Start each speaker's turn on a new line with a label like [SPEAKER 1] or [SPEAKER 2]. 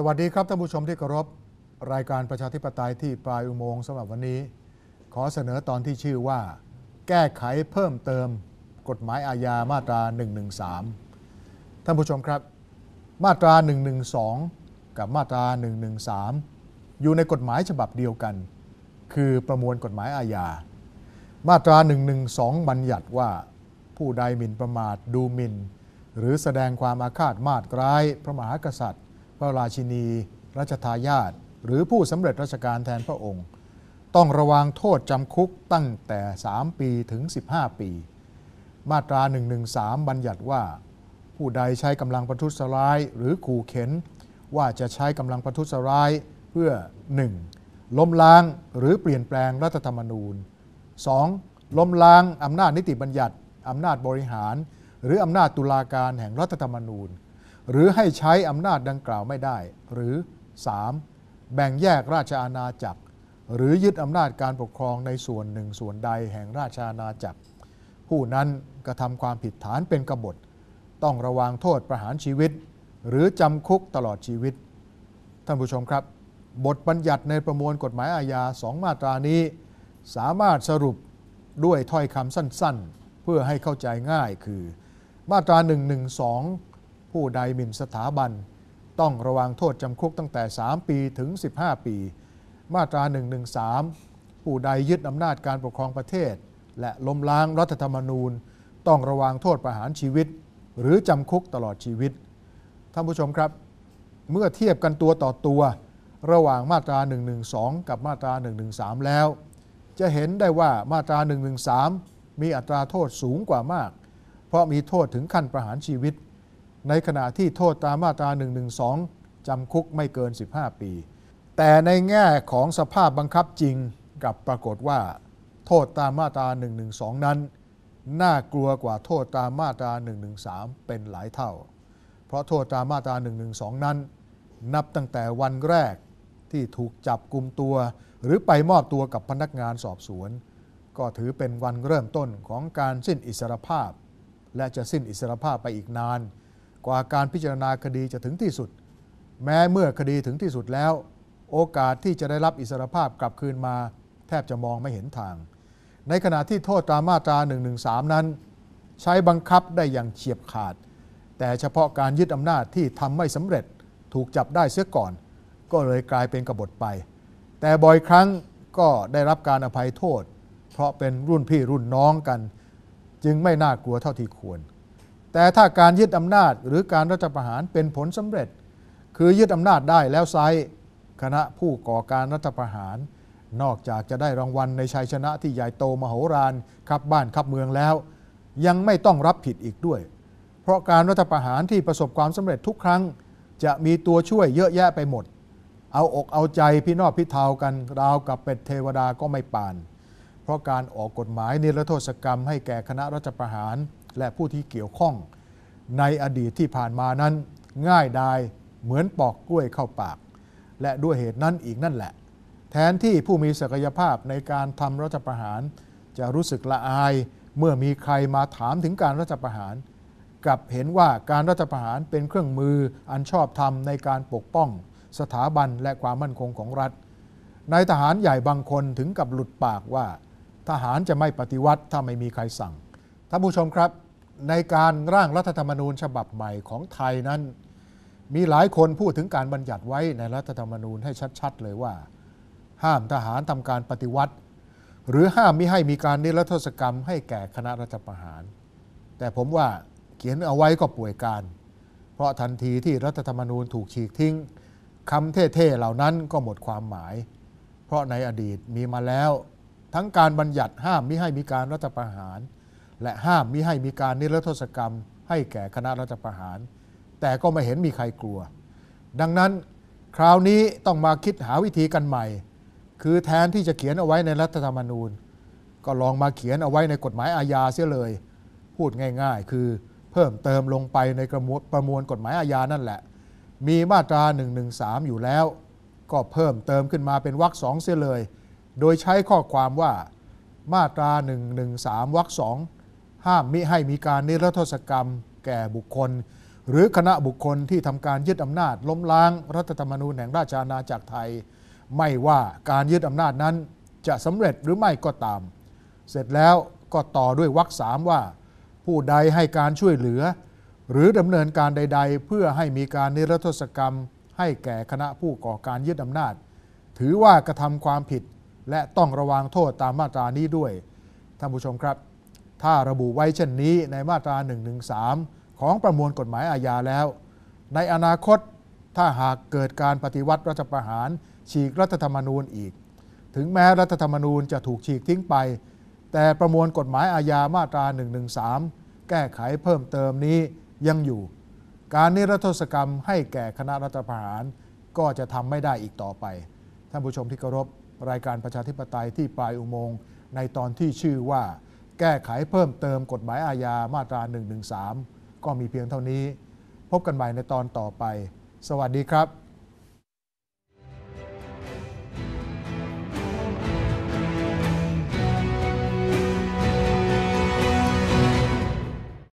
[SPEAKER 1] สวัสดีครับท่านผู้ชมที่เคารพรายการประชาธิปไตยที่ปลายอุโมงค์สำหรับวันนี้ ขอเสนอตอนที่ชื่อว่า แก้ไขเพิ่มเติม กฎหมายอาญามาตรา 113 ท่านผู้ชมครับ มาตรา 112 กับมาตรา 113 อยู่ในกฎหมายฉบับเดียวกัน คือประมวลกฎหมายอาญา มาตรา 112 บัญญัติว่าผู้ใดหมิ่นประมาทดูหมิ่น หรือแสดงความอาฆาตมาตร้ายพระมหากษัตริย์ พระราชินี รัชทายาทหรือผู้สำเร็จราชการแทนพระองค์ ต้องระวังโทษจำคุกตั้งแต่ 3 ปีถึง 15 ปี มาตรา 113 บัญญัติว่า ผู้ใดใช้กำลังประทุษร้าย หรือขู่เข็น ว่าจะใช้กำลังประทุษร้ายเพื่อ 1. ล้มล้างหรือเปลี่ยนแปลงรัฐธรรมนูญ 2. ล้มล้างอำนาจนิติบัญญัติอำนาจบริหาร หรืออำนาจตุลาการแห่งรัฐธรรมนูญ หรือให้ใช้อำนาจดังกล่าวไม่ได้ หรือ 3. แบ่งแยกราชอาณาจักร หรือยึดอำนาจการปกครองในส่วนหนึ่งส่วนใดแห่งราชอาณาจักร ผู้นั้นกระทำความผิดฐานเป็นกบฏ ต้องระวังโทษประหารชีวิต หรือจำคุกตลอดชีวิต ท่านผู้ชมครับ บทบัญญัติในประมวลกฎหมายอาญาสองมาตรานี้ สามารถสรุปด้วยถ้อยคำสั้นๆ เพื่อให้เข้าใจง่ายคือ มาตรา 112 ผู้ใดหมิ่นสถาบัน ต้องระวังโทษจำคุกตั้งแต่ 3 ปีถึง 15 ปี มาตรา 113 ผู้ใดยึดอำนาจการปกครองประเทศ และล้มล้างรัฐธรรมนูญ ต้องระวังโทษประหารชีวิต หรือจำคุกตลอดชีวิต ท่านผู้ชมครับ เมื่อเทียบกันตัวต่อตัว ระหว่างมาตรา 112 กับมาตรา 113 แล้ว จะเห็นได้ว่ามาตรา 113 มีอัตราโทษสูงกว่ามาก เพราะมีโทษถึงขั้นประหารชีวิต ในขณะที่โทษตามมาตรา 112 จำคุกไม่เกิน 15 ปี แต่ในแง่ของสภาพบังคับจริงกับปรากฏว่า โทษตามมาตรา 112 นั้น น่ากลัวกว่าโทษตามมาตรา 113 เป็นหลายเท่า เพราะโทษตามมาตรา 112 นั้น นับตั้งแต่วันแรกที่ถูกจับกลุ่มตัว หรือไปมอบตัวกับพนักงานสอบสวน ก็ถือเป็นวันเริ่มต้นของการสิ้นอิสรภาพ และจะสิ้นอิสรภาพไปอีกนาน กว่าการพิจารณาคดีจะถึงที่สุด แม้เมื่อคดีถึงที่สุดแล้ว โอกาสที่จะได้รับอิสรภาพกลับคืนมา แทบจะมองไม่เห็นทาง ในขณะที่โทษตามมาตรา 113 นั้น ใช้บังคับได้อย่างเฉียบขาด แต่เฉพาะการยึดอำนาจที่ทำไม่สำเร็จถูกจับได้เสียก่อน ก็เลยกลายเป็นกบฏไป แต่บ่อยครั้งก็ได้รับการอภัยโทษ เพราะเป็นรุ่นพี่รุ่นน้องกัน จึงไม่น่ากลัวเท่าที่ควร แต่ถ้าการยึดอำนาจหรือการรัฐประหารเป็นผลสำเร็จ คือยึดอำนาจได้แล้วไซคณะผู้ก่อการรัฐประหาร นอกจากจะได้รางวัลในชัยชนะที่ใหญ่โตมโหฬารขับบ้านขับเมืองแล้ว ยังไม่ต้องรับผิดอีกด้วย เพราะการรัฐประหารที่ประสบความสำเร็จทุกครั้ง จะมีตัวช่วยเยอะแยะไปหมด เอาอกเอาใจพี่นอกพี่เทากันราวกับเป็ดเทวดาก็ไม่ปาน เพราะการออกกฎหมายนิรโทษกรรมให้แก่คณะรัฐประหาร และผู้ที่เกี่ยวข้อง ในอดีตที่ผ่านมานั้น ง่ายดายเหมือนปอกกล้วยเข้าปาก และด้วยเหตุนั้นอีกนั่นแหละ แทนที่ผู้มีศักยภาพในการทำรัฐประหาร จะรู้สึกละอายเมื่อมีใครมาถามถึงการรัฐประหารกลับเห็นว่าการรัฐประหารเป็นเครื่องมืออันชอบธรรมในการปกป้อง สถาบันและความมั่นคงของรัฐนายทหารใหญ่บางคนถึงกับหลุดปากว่า ทหารจะไม่ปฏิวัติถ้าไม่มีใครสั่ง ท่านผู้ชมครับ ในการร่างรัฐธรรมนูญฉบับใหม่ของไทยนั้น มีหลายคนพูดถึงการบัญญัติไว้ในรัฐธรรมนูญให้ชัดๆ เลยว่า ห้ามทหารทำการปฏิวัติ หรือห้ามมิให้มีการนิรโทษกรรมให้แก่คณะรัฐประหาร แต่ผมว่าเขียนเอาไว้ก็ป่วยการ เพราะทันทีที่รัฐธรรมนูญถูกฉีกทิ้งคำเท่ๆเหล่านั้นก็หมดความหมาย เพราะในอดีตมีมาแล้ว ทั้งการบัญญัติห้ามมิให้มีการรัฐประหาร และห้ามมิให้มีการนิรโทษกรรม ให้แก่คณะรัฐประหาร แต่ก็ไม่เห็นมีใครกลัว ดังนั้นคราวนี้ต้องมาคิดหาวิธีกันใหม่ คือแทนที่จะเขียนเอาไว้ในรัฐธรรมนูญ ก็ลองมาเขียนเอาไว้ในกฎหมายอาญาเสียเลย พูดง่าย ๆ คือเพิ่มเติมลงไปในประมวลกฎหมายอาญานั่นแหละ มีมาตรา 113 อยู่แล้ว ก็เพิ่มเติมขึ้นมาเป็นวรรคสองเสียเลย โดยใช้ข้อความว่ามาตรา 113 วรรคสอง ห้ามมิให้มีการนิรโทษกรรมแก่บุคคล หรือคณะบุคคลที่ทำการยึดอำนาจล้มล้างรัฐธรรมนูญแห่งราชอาณาจักรไทย ไม่ว่าการยึดอำนาจนั้นจะสำเร็จหรือไม่ก็ตาม เสร็จแล้วก็ต่อด้วยวรรคสามว่า ผู้ใดให้การช่วยเหลือ หรือดำเนินการใด ๆ เพื่อให้มีการนิรโทษกรรม ให้แก่คณะผู้ก่อการยึดอำนาจ ถือว่ากระทำความผิดและต้องระวังโทษตามมาตรานี้ด้วยท่านผู้ชมครับ ถ้าระบุไว้เช่นนี้ในมาตรา 113 ของประมวลกฎหมายอาญาแล้ว ในอนาคตถ้าหากเกิดการปฏิวัติรัฐประหาร ฉีกรัฐธรรมนูญอีก ถึงแม้รัฐธรรมนูญจะถูกฉีกทิ้งไป แต่ประมวลกฎหมายอาญามาตรา 113 แก้ไขเพิ่มเติมนี้ยังอยู่ การนิรโทษกรรมให้แก่คณะรัฐประหารก็จะทำไม่ได้อีกต่อไป ท่านผู้ชมที่เคารพรายการประชาธิปไตยที่ปลายอุโมงค์ในตอนที่ชื่อว่า แก้ไขเพิ่มเติมกฎหมายอาญามาตรา 113 ก็มีเพียงเท่านี้ พบกันใหม่ในตอนต่อไป สวัสดีครับ